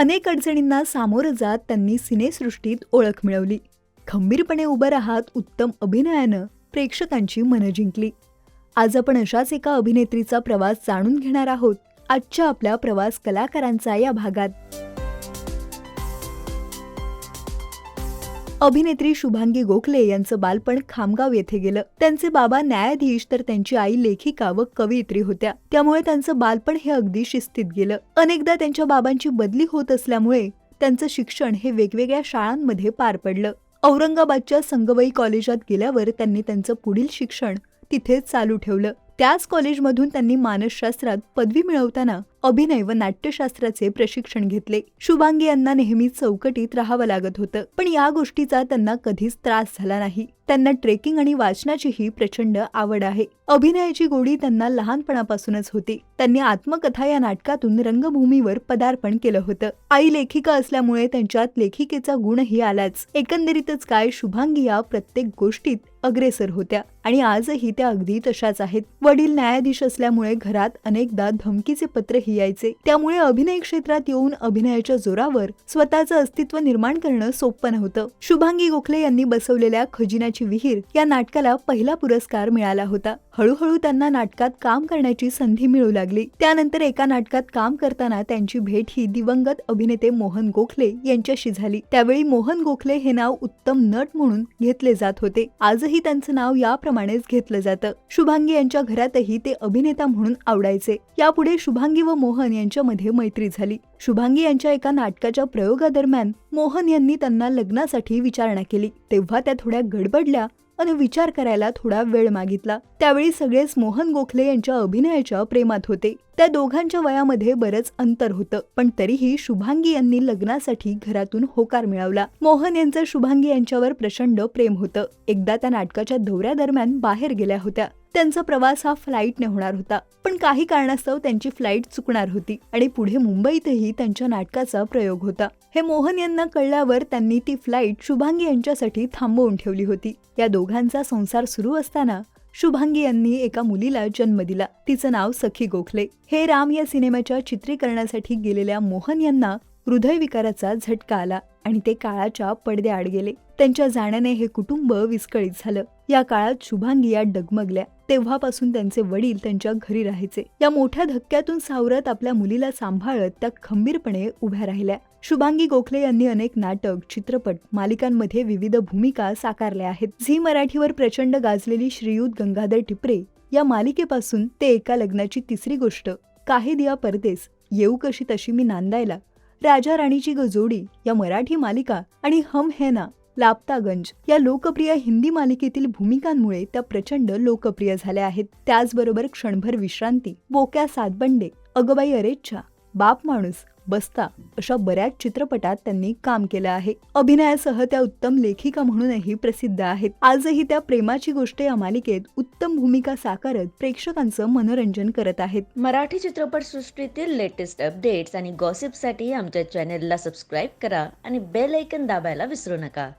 अनेक अडचणींना सामोरं जात त्यांनी सिनेसृष्टीत ओळख मिळवली. खंबीरपणे उभं राहत उत्तम अभिनयानं प्रेक्षकांची मनं जिंकली. आज आपण अशाच एका अभिनेत्रीचा प्रवास जाणून घेणार आहोत. आजच्या आपल्या प्रवास कलाकारांचा या भागात. अभिनेत्री शुभांगी गोखले यांचं बालपण खामगाव येथे गेलं. त्यांचे बाबा न्यायाधीश तर त्यांची आई लेखिका व कवयित्री होत्या. त्यामुळे त्यांचं बालपण हे अगदी शिस्तीत गेलं. अनेकदा त्यांच्या बाबांची बदली होत असल्यामुळे त्यांचं शिक्षण हे वेगवेगळ्या शाळांमध्ये पार पडलं. औरंगाबादच्या संगवई कॉलेजात गेल्यावर त्यांनी त्यांचं पुढील शिक्षण तिथेच चालू ठेवलं. त्याच कॉलेजमधून त्यांनी मानसशास्त्रात पदवी मिळवताना अभिनय व नाट्यशास्त्राचे प्रशिक्षण घेतले. शुभांगी यांना नेहमीच चौकटीत राहावं लागत होतं. पण या गोष्टीचा त्यांना कधीच त्रास झाला नाही. त्यांना ट्रेकिंग आणि वाचनाचीही प्रचंड आवड आहे. अभिनयाची गोडी त्यांना लहानपणापासूनच होती. त्यांनी आत्मकथा या नाटकातून रंगभूमीवर पदार्पण केलं होतं. आई लेखिका असल्यामुळे त्यांच्यात लेखिकेचा गुणही आलाच. एकंदरीतच काय शुभांगी या प्रत्येक गोष्टीत अग्रेसर होत्या. आणि आजही त्या अगदी तशाच आहेत. वडील न्यायाधीश असल्यामुळे घरात अनेकदा धमकीचे पत्रही यायचे. त्यामुळे अभिनय क्षेत्रात येऊन अभिनयाच्या जोरावर स्वतःचं अस्तित्व निर्माण करणं सोपं नव्हतं. शुभांगी गोखले यांनी बसवलेल्या खजिनाची विहीर या नाटकाला पहिला पुरस्कार मिळाला होता. हळूहळू त्यांना नाटकात काम करण्याची संधी मिळू लागली. त्यानंतर एका नाटकात काम करताना त्यांची भेट ही दिवंगत अभिनेते मोहन गोखले यांच्याशी झाली. त्यावेळी मोहन गोखले हे नाव उत्तम नट म्हणून घेतले जात होते. आजही त्यांचं नाव याप्रमाणेच घेतलं जातं. शुभांगी यांच्या घरातही ते अभिनेता म्हणून आवडायचे. यापुढे शुभांगी व मोहन यांच्यामध्ये मैत्री झाली. शुभांगी यांच्या एका नाटकाच्या प्रयोगादरम्यान मोहन यांनी त्यांना लग्नासाठी विचारणा केली. तेव्हा त्या थोड्या गडबडल्या आणि विचार करायला थोडा वेळ मागितला. त्यावेळी सगळेच मोहन गोखले यांच्या अभिनयाच्या प्रेमात होते. त्या दोघांच्या वयामध्ये बरंच अंतर होतं पण तरीही शुभांगी यांनी लग्नासाठी घरातून होकार मिळवला. मोहन यांचं शुभांगी यांच्यावर प्रचंड प्रेम होतं. एकदा त्या नाटकाच्या दौऱ्यादरम्यान बाहेर गेल्या होत्या. त्यांचा प्रवास हा फ्लाईटने होणार होता. पण काही कारणास्तव त्यांची फ्लाईट चुकणार होती आणि पुढे मुंबईतही त्यांच्या नाटकाचा प्रयोग होता. हे मोहन यांना कळल्यावर त्यांनी ती फ्लाईट शुभांगी यांच्यासाठी थांबवून ठेवली होती. या दोघांचा संसार सुरू असताना शुभांगी यांनी एका मुलीला जन्म दिला. तिचं नाव सखी गोखले. हे राम या सिनेमाच्या चित्रीकरणासाठी गेलेल्या मोहन यांना हृदयविकाराचा झटका आला आणि ते काळाच्या पडद्याआड गेले. त्यांच्या जाण्याने हे कुटुंब विस्कळीत झालं. या काळात शुभांगी या डगमगल्या. तेव्हापासून त्यांचे वडील त्यांच्या घरी राहायचे. या मोठ्या धक्क्यातून सावरत आपल्या मुलीला सांभाळत त्या खंबीरपणे उभ्या राहिल्या. शुभांगी गोखले यांनी अनेक नाटक चित्रपट मालिकांमध्ये विविध भूमिका साकारल्या आहेत. झी मराठीवर प्रचंड गाजलेली श्रीयुत गंगाधर टिपरे या मालिकेपासून ते एका लग्नाची तिसरी गोष्ट काही दिया परदेस येऊ कशी तशी मी नांदायला. राजा राणीची ग जोडी या मराठी मालिका आणि हम है ना लापतागंज या लोकप्रिय हिंदी मालिकेतील भूमिकांमुळे त्या प्रचंड लोकप्रिय झाल्या आहेत. त्याचबरोबर क्षणभर विश्रांती बोक्या सातबंडे अगबाई अरेच्छा बाप माणूस बस्ता अशा बऱ्याच चित्रपटात त्यांनी काम केलं आहे. अभिनयासह त्या उत्तम लेखिका म्हणूनही प्रसिद्ध आहेत. आजही त्या प्रेमाची गोष्ट या मालिकेत उत्तम भूमिका साकारत प्रेक्षकांचं मनोरंजन करत आहेत. मराठी चित्रपटसृष्टीतील लेटेस्ट अपडेट्स आणि गॉसिपसाठी आमच्या चॅनेलला सबस्क्राईब करा आणि बेल ऐकन दाबायला विसरू नका.